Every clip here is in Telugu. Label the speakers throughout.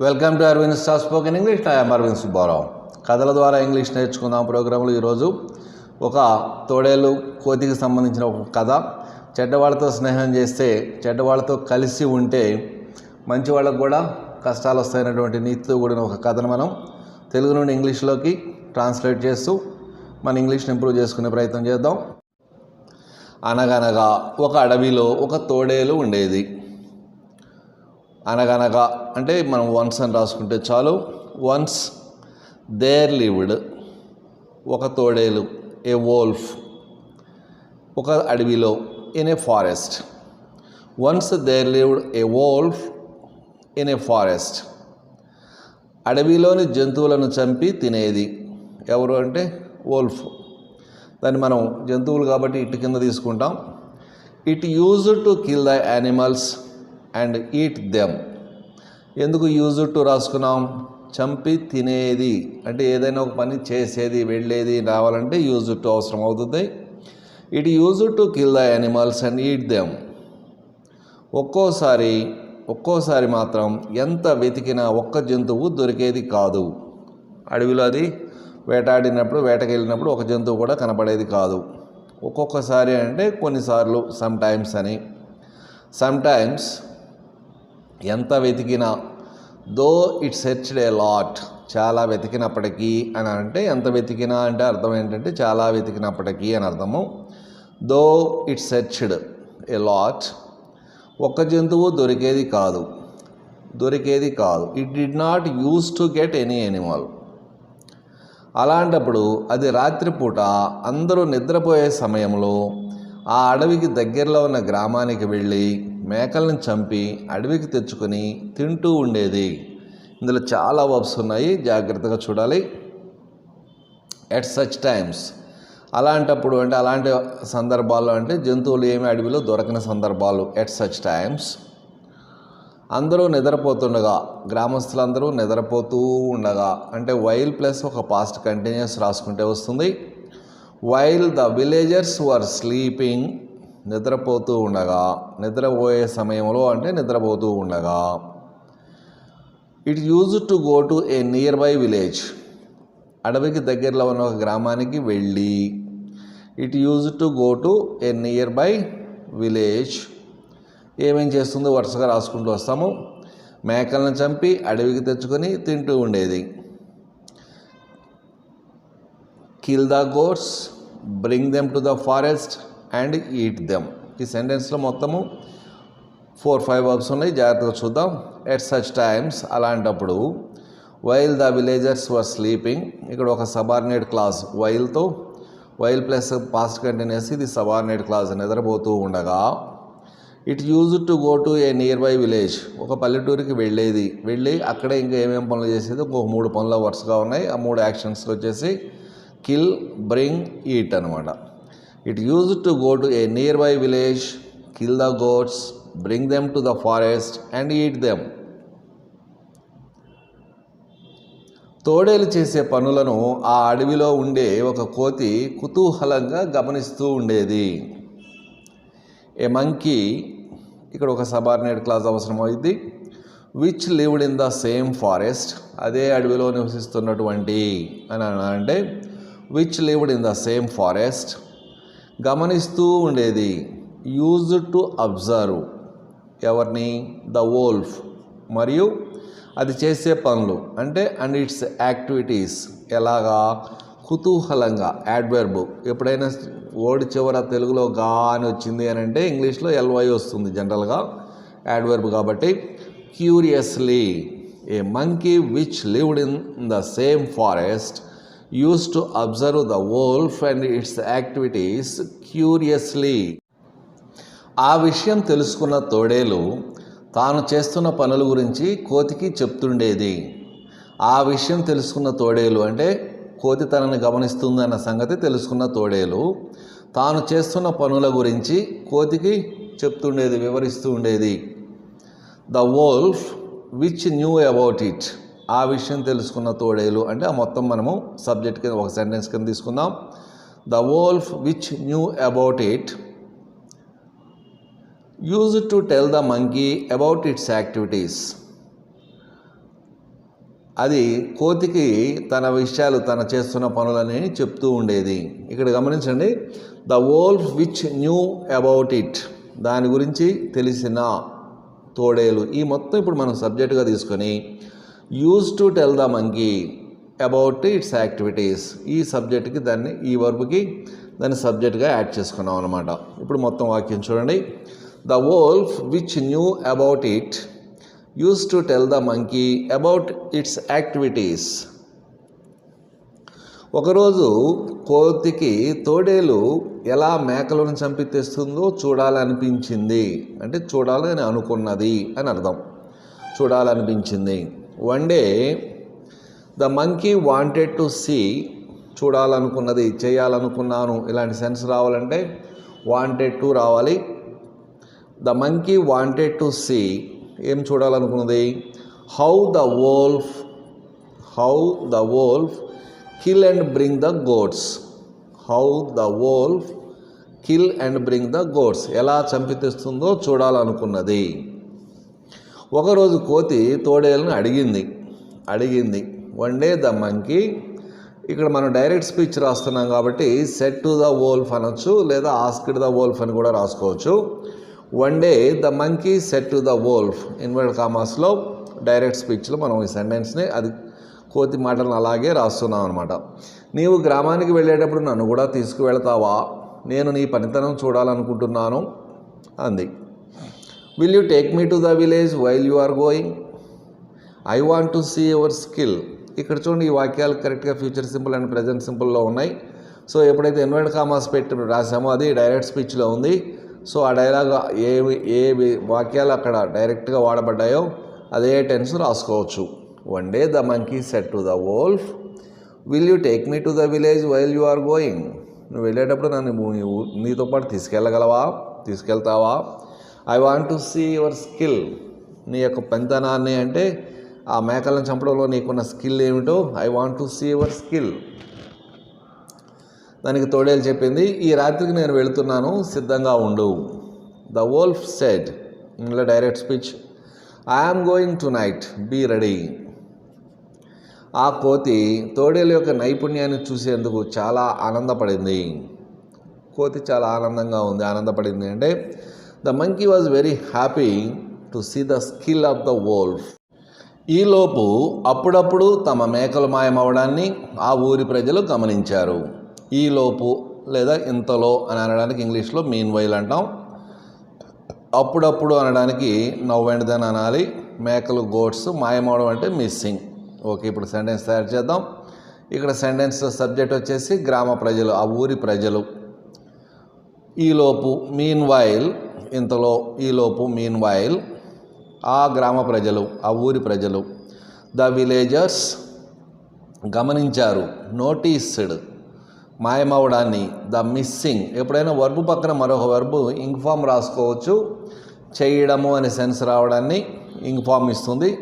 Speaker 1: Welcome to Aravind star spoken English నా అరవింద్ సుబ్బారావు కథల ద్వారా ఇంగ్లీష్ నేర్చుకుందాం ప్రోగ్రాంలో ఈరోజు. ఒక తోడేలు కోతికి సంబంధించిన ఒక కథ. చెడ్డవాళ్ళతో స్నేహం చేస్తే చెడ్డవాళ్ళతో కలిసి ఉంటే మంచి వాళ్ళకు కూడా కష్టాలు వస్తాయనేటువంటి నీతితో కూడిన ఒక కథను మనం తెలుగు నుండి ఇంగ్లీష్లోకి ట్రాన్స్లేట్ చేస్తూ మన ఇంగ్లీష్ని ఇంప్రూవ్ చేసుకునే ప్రయత్నం చేద్దాం. అనగనగా ఒక అడవిలో ఒక తోడేలు ఉండేది. అనగనగా అంటే మనం వన్స్ అని రాసుకుంటే చాలు. వన్స్ దేర్ లివ్డ్ ఒక తోడేలు ఏ వోల్ఫ్ ఒక అడవిలో in a forest once there lived a wolf in a forest అడవిలోని జంతువులను చంపి తినేది. ఎవరు అంటే? వోల్ఫ్ దాన్ని మనం జంతువులు కాబట్టి ఇటు కింద తీసుకుంటాం. It use to kill the animals and eat them. ఎందుకు యూజ్ టు రాసుకున్నాం? చంపి తినేది. అంటే ఏదైనా ఒక పని చేసేది వెళ్ళేది రావాలంటే యూజ్ టు అవసరం అవుతుంది. It use to kill the animals and eat them. ఒక్కోసారి ఒక్కోసారి మాత్రం ఎంత వెతికినా ఒక్క జంతువు దొరికేది కాదు. అడవిలో అది వేటాడినప్పుడు వేటకెళ్ళినప్పుడు ఒక జంతువు కూడా కనపడేది కాదు. ఒక్కొక్కసారి అంటే కొన్నిసార్లు సమ్ టైమ్స్ అని. సమ్ టైమ్స్ ఎంత వెతికినా though it searched a lot చాలా వెతికినప్పటికీ అని అంటే ఎంత వెతికినా అంటే అర్థం ఏంటంటే చాలా వెతికినప్పటికీ అని అర్థము. Though it searched a lot ఒక్క జంతువు దొరికేది కాదు. దొరికేది కాదు. It did not use to get any animal అలాంటప్పుడు అది రాత్రిపూట అందరూ నిద్రపోయే సమయంలో ఆ అడవికి దగ్గరలో ఉన్న గ్రామానికి వెళ్ళి మేకలను చంపి అడవికి తెచ్చుకొని తింటూ ఉండేది. ఇందులో చాలా వర్బ్స్ ఉన్నాయి. జాగ్రత్తగా చూడాలి. ఎట్ సచ్ టైమ్స్ అలాంటప్పుడు అంటే అలాంటి సందర్భాల్లో అంటే జంతువులు ఏమి అడవిలో దొరకని సందర్భాలు. ఎట్ సచ్ టైమ్స్ అందరూ నిద్రపోతుండగా గ్రామస్తులందరూ నిద్రపోతూ ఉండగా అంటే వైల్ ప్లస్ ఒక పాస్ట్ కంటిన్యూస్ రాసుకుంటే వస్తుంది. While the villagers were sleeping నిద్రపోతూ ఉండగా నిద్రపోయే సమయంలో అంటే నిద్రపోతూ ఉండగా it use to go to a nearby village అడవికి దగ్గరలో ఉన్న ఒక గ్రామానికి వెళ్ళి it use to go to a nearby village ఏమేం చేస్తుందో వరుసగా రాసుకుంటూ వస్తాము. మేకలను చంపి అడవికి తెచ్చుకొని తింటూ ఉండేది. Kill the goats bring them to the forest and eat them. ఈ సెంటెన్స్లో మొత్తము ఫోర్ ఫైవ్ వర్బ్స్ ఉన్నాయి. జాగ్రత్తగా చూద్దాం. ఎట్ సచ్ టైమ్స్ అలాంటప్పుడు while the villagers were sleeping ఇక్కడ ఒక సబార్డినేట్ క్లాస్ వైల్తో వైల్ ప్లస్ పాస్ట్ కంటిన్యూస్ ఇది సబార్డినేట్ క్లాస్ నిద్రపోతూ ఉండగా it use to go to a nearby village ఒక పల్లెటూరికి వెళ్ళేది. వెళ్ళి అక్కడే ఇంకా ఏమేమి పనులు చేసేది? ఇంకొక మూడు పనులు వరుసగా ఉన్నాయి. ఆ మూడు యాక్షన్స్కి వచ్చేసి కిల్ బ్రింగ్ ఈట్ అనమాట. It use to go to a nearby village kill the goats bring them to the forest and eat them తోడేలు చేసే పనులను ఆ అడవిలో ఉండే ఒక కోతి కుతూహలంగా గమనిస్తూ ఉండేది. ఏ మంకీ ఇక్కడ ఒక సబార్డినేట్ క్లాస్ అవసరమైంది which lived in the same forest అదే అడవిలో నివసిస్తున్నటువంటి అని అంటే which lived in the same forest గమనిస్తూ ఉండేది. Use to observe. ఎవరిని? The wolf. మరియు అది చేసే పనులు. అంటే అండ్ ఇట్స్ యాక్టివిటీస్. ఎలాగా? కుతూహలంగా. యాడ్వర్బ్. ఎప్పుడైనా ఓడి చివర తెలుగులో గా అని వచ్చింది అని అంటే ఇంగ్లీష్లో ఎల్వై వస్తుంది జనరల్గా. యాడ్వర్బ్ కాబట్టి curiously. A monkey which lived in the same forest use to observe the wolf and its activities curiously ఆ విషయం తెలుసుకున్న తోడేలు తాను చేస్తున్న పనుల గురించి కోతికి చెప్తుండేది. ఆ విషయం తెలుసుకున్న తోడేలు అంటే కోతి తనని గమనిస్తుందన్న సంగతి తెలుసుకున్న తోడేలు తాను చేస్తున్న పనుల గురించి కోతికి చెప్తుండేది వివరిస్తూ ఉండేది. The wolf which knew about it ఆ విషయం తెలుసుకున్న తోడేలు అంటే ఆ మొత్తం మనము సబ్జెక్ట్ కింద ఒక సెంటెన్స్ కింద తీసుకుందాం. The wolf which knew about it use to tell the monkey about its activities అది కోతికి తన విషయాలు తన చేస్తున్న పనులని చెప్తూ ఉండేది. ఇక్కడ గమనించండి. The wolf which knew about it దాని గురించి తెలిసిన తోడేలు. ఈ మొత్తం ఇప్పుడు మనం సబ్జెక్టుగా తీసుకొని use to tell the monkey about its activities ఈ సబ్జెక్ట్కి దాన్ని ఈ వర్బ్కి దాన్ని సబ్జెక్ట్గా యాడ్ చేసుకున్నాం అనమాట ఇప్పుడు మొత్తం వాక్యం చూడండి. The wolf which knew about it use to tell the monkey about its activities ఒకరోజు కోతికి తోడేలు ఎలా మేకలను చంపి తెస్తుందో చూడాలనిపించింది. అంటే చూడాలని అనుకున్నది అని అర్థం. చూడాలనిపించింది. One day the monkey wanted to see చూడాలనుకున్నది చేయాలనుకున్నాను ఇలాంటి సెన్స్ రావాలంటే వాంటెడ్ టు రావాలి. The monkey wanted to see ఏం చూడాలనుకున్నది? How the wolf how the wolf kill and bring the goats how the wolf kill and bring the goats ఎలా చంపి తెస్తుందో చూడాలనుకున్నది. ఒకరోజు కోతి తోడేలను అడిగింది. అడిగింది. వన్ డే ద మంకీ ఇక్కడ మనం డైరెక్ట్ స్పీచ్ రాస్తున్నాం కాబట్టి సెట్ టు ద వోల్ఫ్ అనొచ్చు లేదా ఆస్క్డ్ ద వోల్ఫ్ అని కూడా రాసుకోవచ్చు. One day the monkey said to the wolf inverted కామాస్లో direct స్పీచ్లో మనం ఈ సెంటెన్స్ని అది కోతి మాటలను అలాగే రాస్తున్నాం అనమాట నీవు గ్రామానికి వెళ్ళేటప్పుడు నన్ను కూడా తీసుకువెళ్తావా? నేను నీ పనితనం చూడాలనుకుంటున్నాను అంది. Will you take me to the village while you are going I want to see your skill ఇక్కడ చూడండి ఈ వాక్యాలు కరెక్ట్గా ఫ్యూచర్ సింపుల్ అండ్ ప్రజెంట్ సింపుల్లో ఉన్నాయి. సో ఎప్పుడైతే ఇన్వర్ట్ కామాస్ పెట్టి రాసామో అది డైరెక్ట్ స్పీచ్లో ఉంది. సో ఆ డైలాగ్ ఏ ఏ వాక్యాలు అక్కడ డైరెక్ట్గా వాడబడ్డాయో అదే టెన్స్ రాసుకోవచ్చు. One day the monkey said to the wolf will you take me to the village while you are going నువ్వు వెళ్ళేటప్పుడు నన్ను నీతో పాటు తీసుకెళ్ళగలవా? తీసుకెళ్తావా? I want to see your skill నీ యొక్క పెంతనాన్ని అంటే ఆ మేకలను చంపడంలో నీకున్న స్కిల్ ఏమిటో I want to see your skill దానికి తోడేలు చెప్పింది ఈ రాత్రికి నేను వెళుతున్నాను సిద్ధంగా ఉండు. ద వోల్ఫ్ సెడ్ ఇంట్లో direct speech I am going tonight be ready ఆ కోతి తోడేలు యొక్క నైపుణ్యాన్ని చూసేందుకు చాలా ఆనందపడింది. కోతి చాలా ఆనందంగా ఉంది. ఆనందపడింది అంటే the monkey was very happy to see the skill of the wolf ఈలోపు అప్పుడప్పుడు తమ మేకలు మాయమవడాన్ని ఆ ఊరి ప్రజలు గమనించారు. ఈలోపు లేదా ఇంతలో అని అనడానికి ఇంగ్లీష్లో మీన్ వైల్ అంటాం. అప్పుడప్పుడు అనడానికి నవ్ అండ్ దెన్ అనాలి. మేకలు గోడ్స్ మాయమవడం అంటే మిస్సింగ్ ఓకే ఇప్పుడు సెంటెన్స్ తయారు చేద్దాం. ఇక్కడ సెంటెన్స్ సబ్జెక్ట్ వచ్చేసి గ్రామ ప్రజలు ఆ ఊరి ప్రజలు. ఈలోపు మీన్ వైల్ ఇంతలో ఈలోపు మీన్ వైల్ ఆ గ్రామ ప్రజలు ఆ ఊరి ప్రజలు ద విలేజర్స్ గమనించారు నోటీస్డ్ మాయమవడాన్ని ద మిస్సింగ్ ఎప్పుడైనా వర్బు పక్కన మరొక వర్బు ఇంక్ రాసుకోవచ్చు చేయడము అనే సెన్స్ రావడాన్ని ఇంక్ ఇస్తుంది.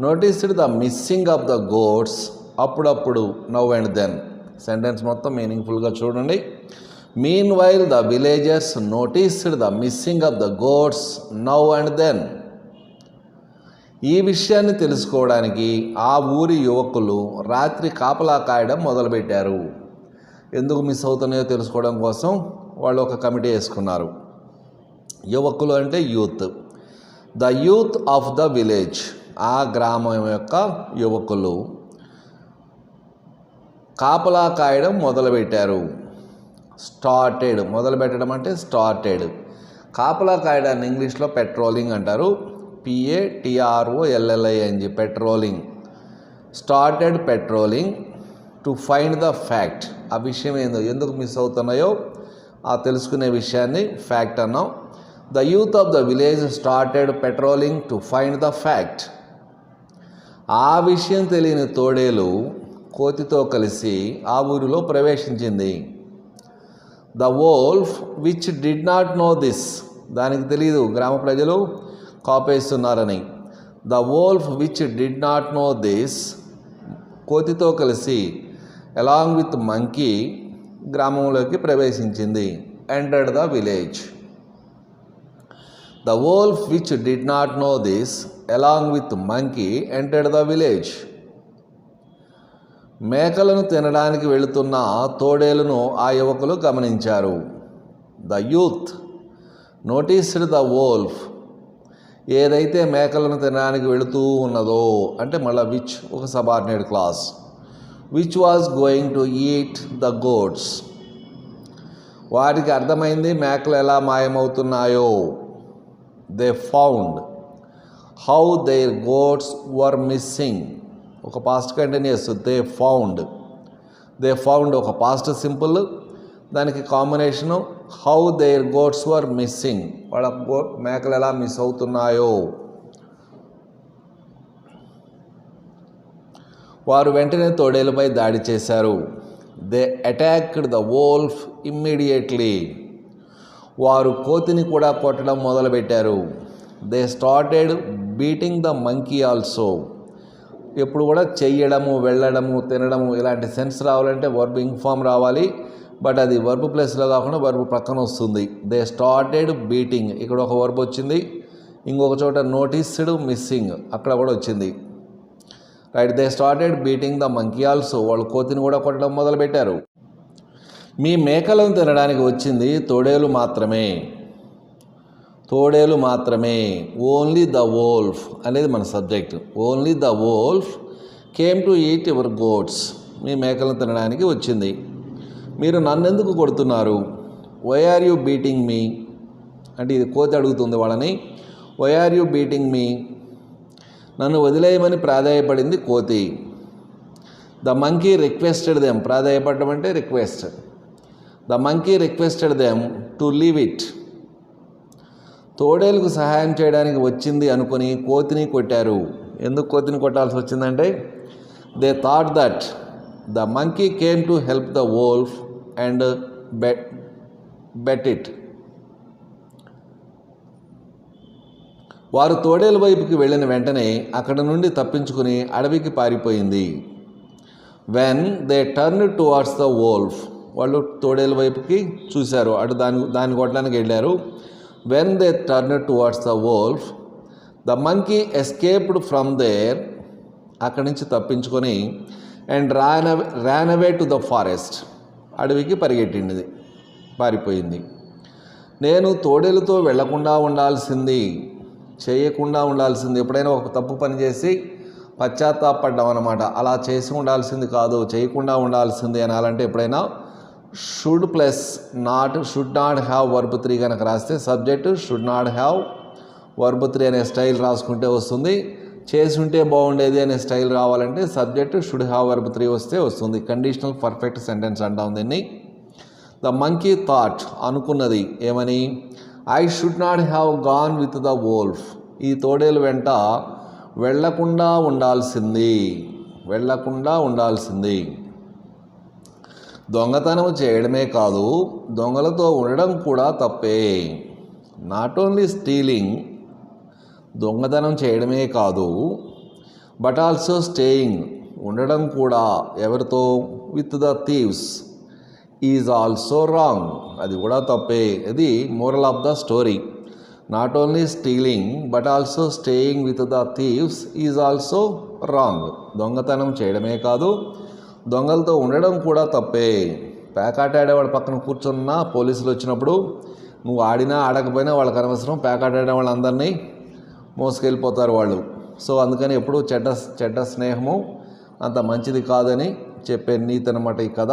Speaker 1: Noticed the missing of the goats అప్పుడప్పుడు నవ్ అండ్ దెన్ సెంటెన్స్ మొత్తం మీనింగ్ఫుల్గా చూడండి. Meanwhile the villagers noticed the missing of the goats now and then ఈ విషయాన్ని తెలుసుకోవడానికి ఆ ఊరి యువకులు రాత్రి కాపలా కాయడం మొదలుపెట్టారు. ఎందుకు మిస్ అవుతున్నాయో తెలుసుకోవడం కోసం వాళ్ళు ఒక కమిటీ వేసుకున్నారు. యువకులు అంటే youth. The youth of the village ఆ గ్రామం యొక్క యువకులు కాపలా కాయడం మొదలుపెట్టారు. స్టార్టెడ్. మొదలు పెట్టడం అంటే స్టార్టెడ్. కాపలా కాయడాన్ని ఇంగ్లీష్లో పెట్రోలింగ్ అంటారు. P A T R O L L I N G patrolling. Started patrolling to find the fact. ఆ విషయం ఏందో ఎందుకు మిస్ అవుతున్నాయో ఆ తెలుసుకునే విషయాన్ని ఫ్యాక్ట్ అన్నాం. The youth of the village started patrolling to find the fact. ఆ విషయం తెలియని తోడేలు కోతితో కలిసి ఆ ఊరిలో ప్రవేశించింది. The wolf which did not know this దానికి తెలియదు గ్రామ ప్రజలు కాపేస్తున్నారని. The wolf which did not know this కోతితో కలిసి అలాంగ్ విత్ మంకీ గ్రామంలోకి ప్రవేశించింది. Entered the village the wolf which did not know this along with monkey entered the village మేకలను తినడానికి వెళుతున్న తోడేలను ఆ యువకులు గమనించారు. The youth. Noticed the wolf. ఏదైతే మేకలను తినడానికి వెళుతూ ఉన్నదో అంటే మళ్ళీ విచ్ ఒక subordinate clause. Which was going to eat the goats. వారికి అర్థమైంది మేకలు ఎలా మాయమవుతున్నాయో. They found how their goats were missing. ఒక past continuous they found they found ఒక పాస్ట్ సింపుల్ దానికి combination how their goats were missing వాళ్ళ గో మేకలు ఎలా మిస్ అవుతున్నాయో. వారు వెంటనే తోడేలపై దాడి చేశారు. They attacked the wolf immediately వారు కోతిని కూడా కొట్టడం మొదలుపెట్టారు. They started beating the monkey also ఎప్పుడు కూడా చెయ్యడము వెళ్ళడము తినడము ఇలాంటి సెన్స్ రావాలంటే వర్బ్ ఇన్ఫామ్ రావాలి. బట్ అది వర్బ్ ప్లేస్లో కాకుండా వర్బ్ పక్కన వస్తుంది. They started beating. ఇక్కడ ఒక వర్బ్ వచ్చింది. ఇంకొక చోట నోటీస్డ్ మిస్సింగ్ అక్కడ కూడా వచ్చింది. Right they started beating the monkey also. వాళ్ళు కోతిని కూడా కొట్టడం మొదలుపెట్టారు. మీ మేకలను తినడానికి వచ్చింది తోడేలు మాత్రమే. తోడేలు మాత్రమే. ఓన్లీ ద వోల్ఫ్ అనేది మన subject only the wolf came to eat your goats మీ మేకలను తినడానికి వచ్చింది. మీరు నన్నెందుకు కొడుతున్నారు? Why are you beating me అంటే ఇది కోతి అడుగుతుంది వాళ్ళని. Why are you beating me నన్ను వదిలేయమని ప్రాధాయపడింది కోతి. ద మంకీ రిక్వెస్టెడ్ దెమ్ ప్రాధాయపడడం అంటే request the monkey requested them to leave it తోడేలకు సహాయం చేయడానికి వచ్చింది అనుకుని కోతిని కొట్టారు. ఎందుకు కోతిని కొట్టాల్సి వచ్చిందంటే they thought that the monkey came to help the wolf and beat beat it వారు తోడేలు వైపుకి వెళ్ళిన వెంటనే అక్కడ నుండి తప్పించుకుని అడవికి పారిపోయింది. When they turn towards the wolf వాళ్ళు తోడేలు వైపుకి చూశారు. అటు దాని దాన్ని కొట్టడానికి వెళ్ళారు. When they turn towards the wolf the monkey escaped from there అక్కడి నుంచి తప్పించుకొని and ran ran away to the forest అడవికి పరిగెట్టింది పారిపోయింది. నేను తోడేలతో వెళ్ళకుండా ఉండాల్సింది చేయకుండా ఉండాల్సింది ఎప్పుడైనా ఒక తప్పు పని చేసి పశ్చాత్తాపడ్డాం అనమాట అలా చేసి ఉండాల్సింది కాదు చేయకుండా ఉండాల్సింది అనాలంటే ఎప్పుడైనా should plus not should not have verb three కనుక రాస్తే subject should not have verb three అనే స్టైల్ రాసుకుంటే వస్తుంది. చేసి ఉంటే బాగుండేది అనే స్టైల్ రావాలంటే subject should have verb three వస్తే వస్తుంది. కండిషనల్ పర్ఫెక్ట్ సెంటెన్స్ అంటాం దీన్ని. ద మంకీ థాట్ అనుకున్నది ఏమని? I should not have gone with the wolf ఈ తోడేలు వెంట వెళ్ళకుండా ఉండాల్సింది. వెళ్ళకుండా ఉండాల్సింది. దొంగతనం చేయడమే కాదు దొంగలతో ఉండడం కూడా తప్పే. నాట్ ఓన్లీ స్టీలింగ్ దొంగతనం చేయడమే కాదు బట్ ఆల్సో స్టేయింగ్ ఉండడం కూడా ఎవరితో? With the thieves is also wrong అది కూడా తప్పే. ఇది moral of the story not only stealing but also staying with the thieves is also wrong దొంగతనం చేయడమే కాదు దొంగలతో ఉండడం కూడా తప్పే. పేకాట ఆడేవాడు పక్కన కూర్చున్న పోలీసులు వచ్చినప్పుడు నువ్వు ఆడినా ఆడకపోయినా వాళ్ళకి అనవసరం పేకాట ఆడే వాళ్ళందరినీ మోసుకెళ్ళిపోతారు వాళ్ళు. సో అందుకని ఎప్పుడు చెడ్డ చెడ్డ స్నేహము అంత మంచిది కాదని చెప్పే నీతి అనమాట ఈ కథ.